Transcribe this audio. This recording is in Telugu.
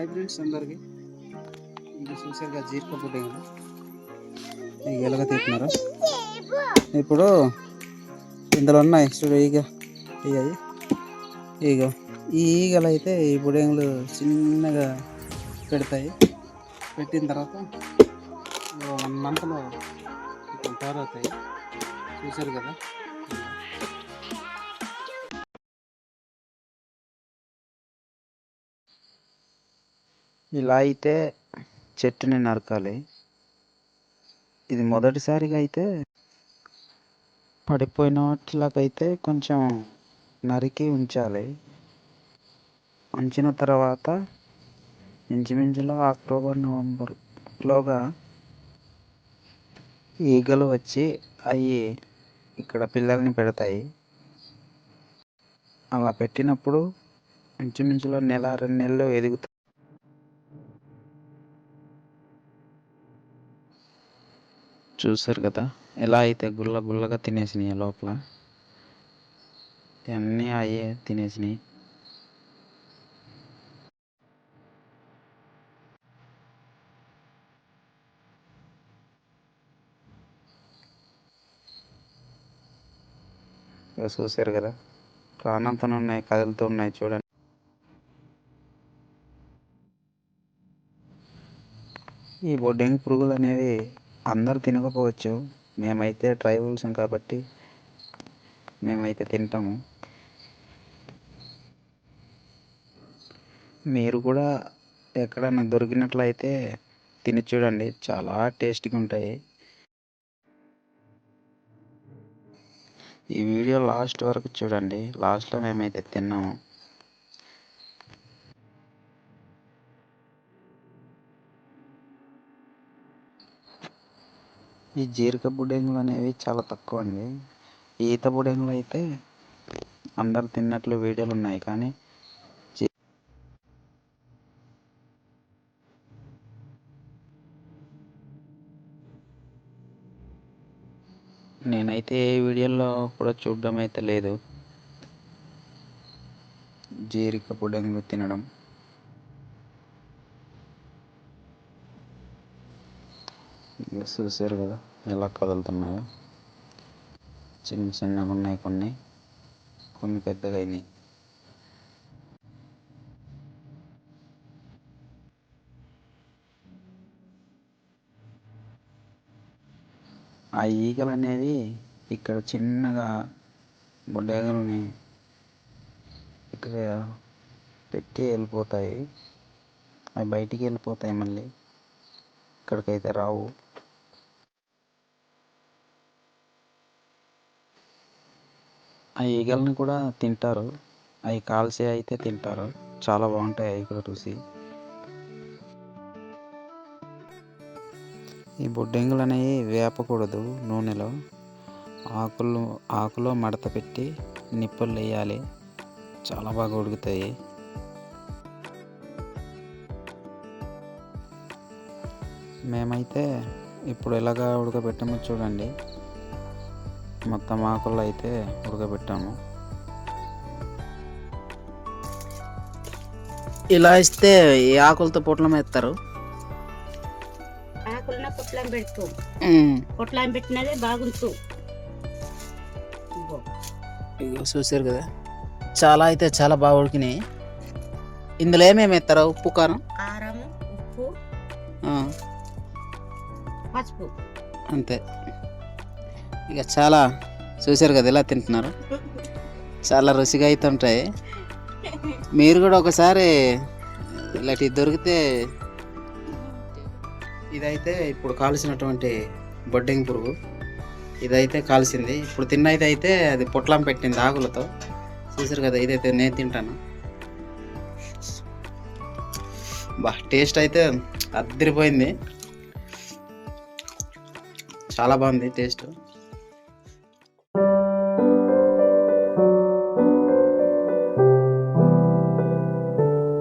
హాయ్ ఫ్రెండ్స్ అందరికి. ఇంకా చూసారుగా జీర్క పుట్టింగ్ ఎలాగ తీస్తున్నారు? ఇప్పుడు ఇందులో ఉన్నాయి చూడు ఈగ. ఇగది ఈగ. ఈ ఈగలు అయితే ఈ బుడేంగులు చిన్నగా పెడతాయి. పెట్టిన తర్వాత వన్ మంత్లో తయారవుతాయి చూసారు కదా? ఇలా అయితే చెట్టుని నరకాలి. ఇది మొదటిసారిగా అయితే పడిపోయిన వాటిలాగైతే కొంచెం నరికి ఉంచాలి. ఉంచిన తర్వాత ఇంచుమించులో అక్టోబర్ నవంబర్లోగా ఈగలు వచ్చి అవి ఇక్కడ పిల్లల్ని పెడతాయి. అలా పెట్టినప్పుడు ఇంచుమించులో నెల రెండు నెలలు ఎదుగుతాయి. చూసారు కదా? ఎలా అయితే గుల్ల గుల్లగా తినేసినాయి లోపల? అన్నీ అయ్యే తినేసినాయి. చూసారు కదా? ప్రాణంతో ఉన్నాయి కదులుతూ ఉన్నాయి చూడండి. ఈ బొడ్డెంగి పురుగులు అనేవి అందరు తినకపోవచ్చు. మేమైతే ట్రైబల్స్ కాబట్టి మేమైతే తింటాము. మీరు కూడా ఎక్కడైనా దొరికినట్లయితే తిని చూడండి. చాలా టేస్టీగా ఉంటాయి. ఈ వీడియో లాస్ట్ వరకు చూడండి. లాస్ట్లో మేమైతే తిన్నాము. ఈ జీరక బుడెంగులు అనేవి చాలా తక్కువ అండి. ఈత బుడెంగులు అయితే అందరు తిన్నట్లు వీడియోలు ఉన్నాయి కానీ నేనైతే ఏ వీడియోలో కూడా చూడడం అయితే లేదు. జీరిక బుడెంగులు తినడం. ఇక చూసారు కదా ఎలా కదులుతున్నాయో. చిన్న చిన్నగా ఉన్నాయి కొన్ని కొన్ని పెద్దగా అయినాయి. ఆ ఈగలు అనేది ఇక్కడ చిన్నగా బుడ్డేగల్ని ఇక్కడ పెట్టి వెళ్ళిపోతాయి. అవి బయటికి వెళ్ళిపోతాయి మళ్ళీ. ఇక్కడికైతే రావు. ఆ ఈగల్ని కూడా తింటారు. అవి కాల్చి అయితే తింటారు. చాలా బాగుంటాయి అవి కూడా రుచి. ఈ బొడ్డెంగులు అనేవి వేపకూడదు నూనెలో. ఆకులు ఆకులో మడత పెట్టి నిప్పులు వేయాలి. చాలా బాగా ఉడుకుతాయి. మేమైతే ఇప్పుడు ఎలాగా ఉడకబెట్టామో చూడండి. మొత్తం ఆకుల్లో అయితే ఉడకబెట్టాము. ఇలా ఇస్తే ఈ ఆకులతో పొట్లం వేస్తారు. ఆకులున్న పొట్లం పెడుతూ. పొట్లం పెట్టినదే బాగుంటు. ఇగో చూసారు కదా? చాలా అయితే చాలా బాగా ఉడికినాయి. ఇందులో ఏమేమి వేస్తారా? ఉప్పు కారం? కారం ఉప్పు పసుపు. అంతే. ఇక చాలా చూసారు కదా ఎలా తింటున్నారు? చాలా రుచిగా అయితే ఉంటాయి. మీరు కూడా ఒకసారి ఇలాంటివి దొరికితే ఇదైతే ఇప్పుడు కాల్చినటువంటి బొడ్డింగ్ పురుగు. ఇదైతే కాల్చింది. ఇప్పుడు తిన్నది అయితే అది పొట్లం పెట్టింది ఆకులతో. చూసారు కదా ఇదైతే నేను తింటాను. బా టేస్ట్ అయితే అద్దరిపోయింది. చాలా బాగుంది టేస్ట్.